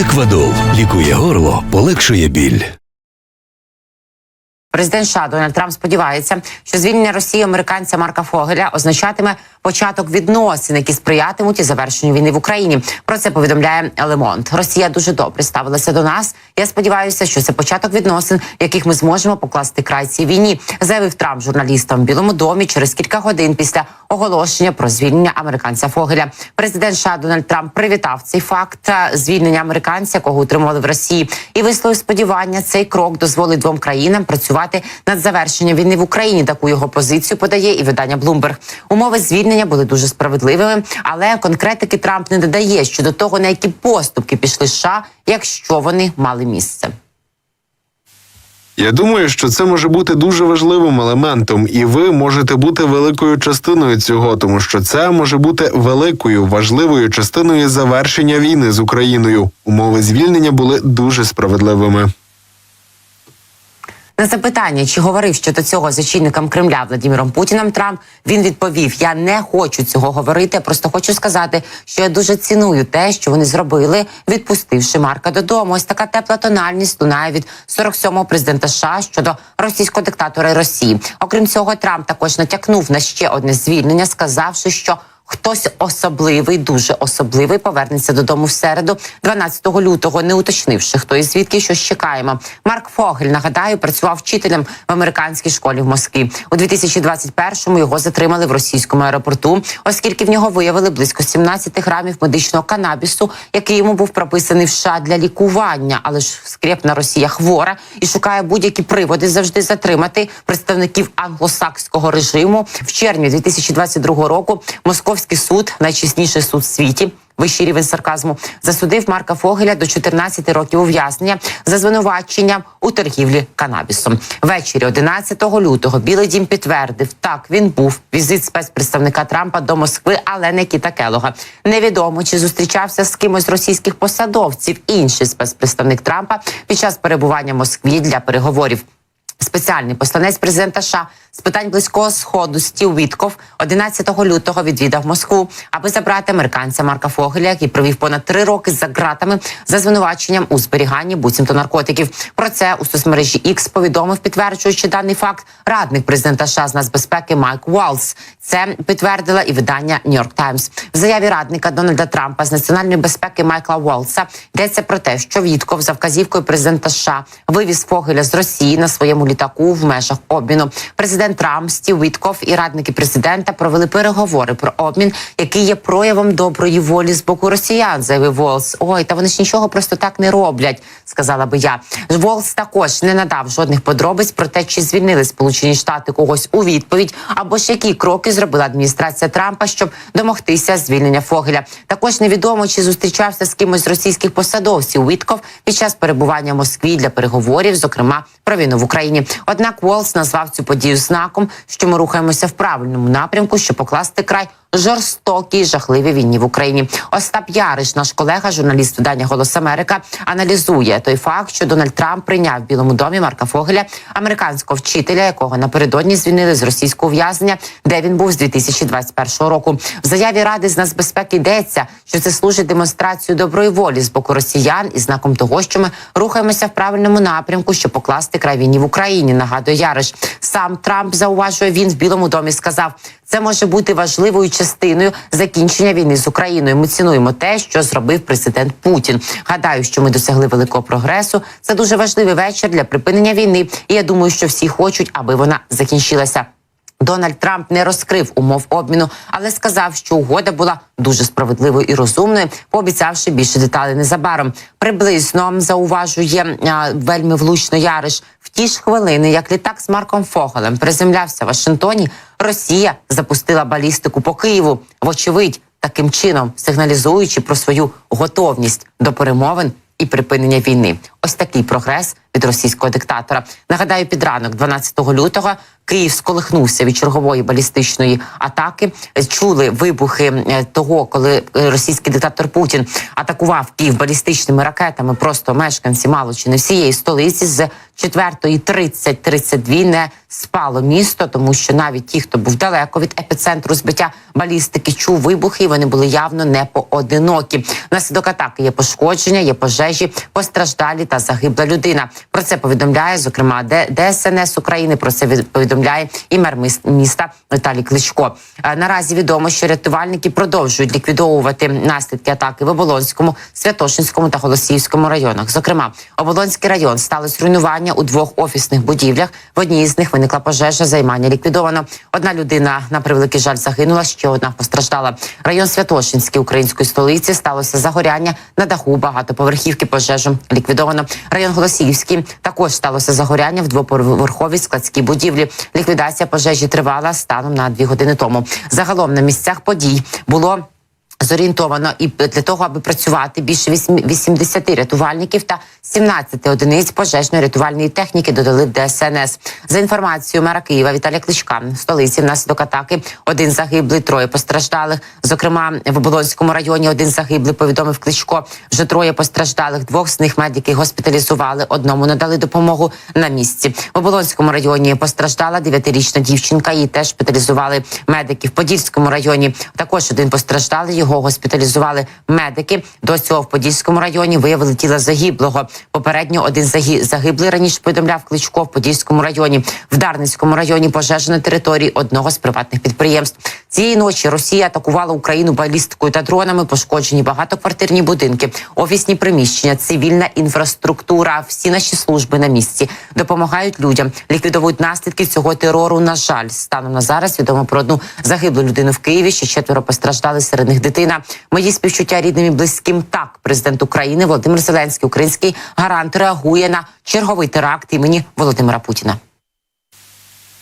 Еквадол лікує горло, полегшує біль. Президент США Дональд Трамп сподівається, що звільнення Росії американця Марка Фогеля означатиме початок відносин, які сприятимуть і завершенню війни в Україні. Про це повідомляє Лемонт. Росія дуже добре ставилася до нас. Я сподіваюся, що це початок відносин, яких ми зможемо покласти край цій війні, заявив Трамп журналістам в Білому домі через кілька годин після оголошення про звільнення американця Фогеля. Президент США Дональд Трамп привітав цей факт звільнення американця, якого утримували в Росії, і висловив сподівання. Цей крок дозволить двом країнам працювати над завершенням війни в Україні. Таку його позицію подає і видання Bloomberg. Умови звільнення були дуже справедливими, але конкретики Трамп не додає щодо того, на які поступки пішли США, якщо вони мали місце. Я думаю, що це може бути дуже важливим елементом, і ви можете бути великою частиною цього, тому що це може бути великою важливою частиною завершення війни з Україною. Умови звільнення були дуже справедливими. На запитання, чи говорив щодо цього з очільником Кремля Владимиром Путіним Трамп, він відповів: Я не хочу цього говорити. я Просто хочу сказати, що я дуже ціную те, що вони зробили, відпустивши Марка додому. Ось така тепла тональність лунає від 47-го президента США щодо російського диктатора Росії. Окрім цього, Трамп також натякнув на ще одне звільнення, сказавши, що. Хтось особливий, дуже особливий, повернеться додому в середу, 12 лютого, не уточнивши, хто і звідки щось чекаємо. Марк Фогель нагадаю, працював вчителем в американській школі в Москві. У 2021-му його затримали в російському аеропорту, оскільки в нього виявили близько 17 грамів медичного канабісу, який йому був прописаний в США для лікування. Але ж скрепна Росія хвора і шукає будь-які приводи завжди затримати представників англосакського режиму. В червні 2022 року Московський суд, найчесніший суд в світі. Вищий рівень сарказму засудив Марка Фогеля до 14 років ув'язнення за звинуваченням у торгівлі канабісом. Ввечері 11 лютого Білий Дім підтвердив, так він був візит спецпредставника Трампа до Москви, але не Кіта Келога. Невідомо чи зустрічався з кимось з російських посадовців. Інший спецпредставник Трампа під час перебування в Москві для переговорів. Спеціальний посланець президента США з питань близького сходу Стів Вітков 11 лютого відвідав Москву, аби забрати американця Марка Фогеля, який провів понад три роки за ґратами за звинуваченням у зберіганні буцімто наркотиків. Про це у соцмережі X повідомив, підтверджуючи даний факт, радник президента США з нацбезпеки Майк Уалс. Це підтвердила і видання Нью-Йорк Таймс. В заяві радника Дональда Трампа з національної безпеки Майкла Уолса йдеться про те, що Вітков за вказівкою президента США вивіз Фогеля з Росії на своєму літаку в межах обміну. Президент Трамп, Стів Вітков і радники президента провели переговори про обмін, який є проявом доброї волі з боку росіян. Заявив Волс. Ой, та вони ж нічого просто так не роблять, сказала би я. Волс також не надав жодних подробиць про те, чи звільнили Сполучені Штати когось у відповідь, або ж які кроки зробила адміністрація Трампа, щоб домогтися звільнення Фогеля. Також невідомо, чи зустрічався з кимось з російських посадовців Вітков під час перебування в Москві для переговорів, зокрема про війну в Україні. Однак Волс назвав цю подію знаком, що ми рухаємося в правильному напрямку, щоб покласти край жорстокій жахливій війні в Україні. Остап Яриш, наш колега, журналіст видання Голос Америка, аналізує той факт, що Дональд Трамп прийняв в Білому домі Марка Фогеля, американського вчителя, якого напередодні звільнили з російського ув'язнення, де він був з 2021 року. В заяві ради з нацбезпеки йдеться, що це служить демонстрацією доброї волі з боку росіян і знаком того, що ми рухаємося в правильному напрямку, щоб покласти край війні в Україні. Нагадує Яриш. Сам Трамп зауважує, він в Білому домі сказав, це може бути важливою частиною закінчення війни з Україною. Ми цінуємо те, що зробив президент Путін. Гадаю, що ми досягли великого прогресу. Це дуже важливий вечір для припинення війни. І я думаю, що всі хочуть, аби вона закінчилася. Дональд Трамп не розкрив умов обміну, але сказав, що угода була дуже справедливою і розумною, пообіцявши більше деталей незабаром. Приблизно зауважує а, вельми влучно Яриш. В ті ж хвилини, як літак з Марком Фогелем приземлявся в Вашингтоні, Росія запустила балістику по Києву. Вочевидь, таким чином сигналізуючи про свою готовність до перемовин і припинення війни. Ось такий прогрес від російського диктатора. Нагадаю, під ранок, 12 лютого, Київ сколихнувся від чергової балістичної атаки. Чули вибухи того, коли е, російський диктатор Путін атакував Київ балістичними ракетами. Просто мешканці мало чи не всієї столиці з 4.30-32 не спало місто, тому що навіть ті, хто був далеко від епіцентру збиття балістики, чув вибухи. і Вони були явно не поодинокі. Внаслідок атаки є пошкодження, є пожежі, постраждалі та загибла людина. Про це повідомляє зокрема ДСНС України. Про це від- повідомляє і мер міс- міста Віталій Кличко. Е, Наразі відомо, що рятувальники продовжують ліквідовувати наслідки атаки в Оболонському, Святошинському та Голосіївському районах. Зокрема, Оболонський район сталося руйнування у двох офісних будівлях. В одній з них виникла пожежа, займання ліквідовано. Одна людина на превеликий жаль загинула, ще одна постраждала. Район Святошинський української столиці сталося загоряння на даху багатоповерхівки. Пожежу ліквідовано. Район Голосіївський також сталося загоряння в двоповерховій складській будівлі. Ліквідація пожежі тривала станом на дві години тому. Загалом на місцях подій було. Зорієнтовано і для того, аби працювати більше вісім- 80 рятувальників та 17 одиниць пожежної рятувальної техніки додали в ДСНС. За інформацією мера Києва Віталія Кличка, в столиці внаслідок атаки один загиблий, троє постраждалих. Зокрема, в Оболонському районі один загиблий повідомив Кличко. Вже троє постраждалих. Двох з них медики госпіталізували. Одному надали допомогу на місці. В Оболонському районі постраждала дев'ятирічна дівчинка. Її теж шпиталізували медики. В Подільському районі також один постраждалий. Його госпіталізували медики. До цього в Подільському районі виявили тіло загиблого. Попередньо один загі- загиблий раніше повідомляв Кличко в Подільському районі. В Дарницькому районі пожежа на території одного з приватних підприємств. Цієї ночі Росія атакувала Україну балістикою та дронами. Пошкоджені багатоквартирні будинки, офісні приміщення, цивільна інфраструктура. Всі наші служби на місці допомагають людям, ліквідовують наслідки цього терору. На жаль, станом на зараз відомо про одну загиблу людину в Києві. Ще четверо постраждали серед них дитина. Мої співчуття рідним і близьким. Так, президент України Володимир Зеленський, український гарант, реагує на черговий теракт імені Володимира Путіна.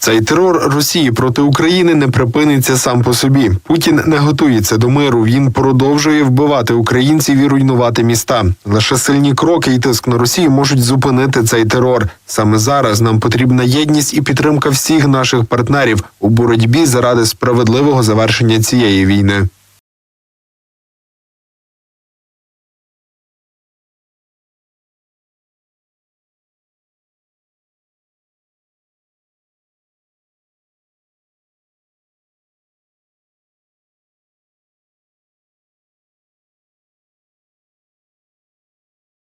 Цей терор Росії проти України не припиниться сам по собі. Путін не готується до миру. Він продовжує вбивати українців і руйнувати міста. Лише сильні кроки і тиск на Росію можуть зупинити цей терор. Саме зараз нам потрібна єдність і підтримка всіх наших партнерів у боротьбі заради справедливого завершення цієї війни.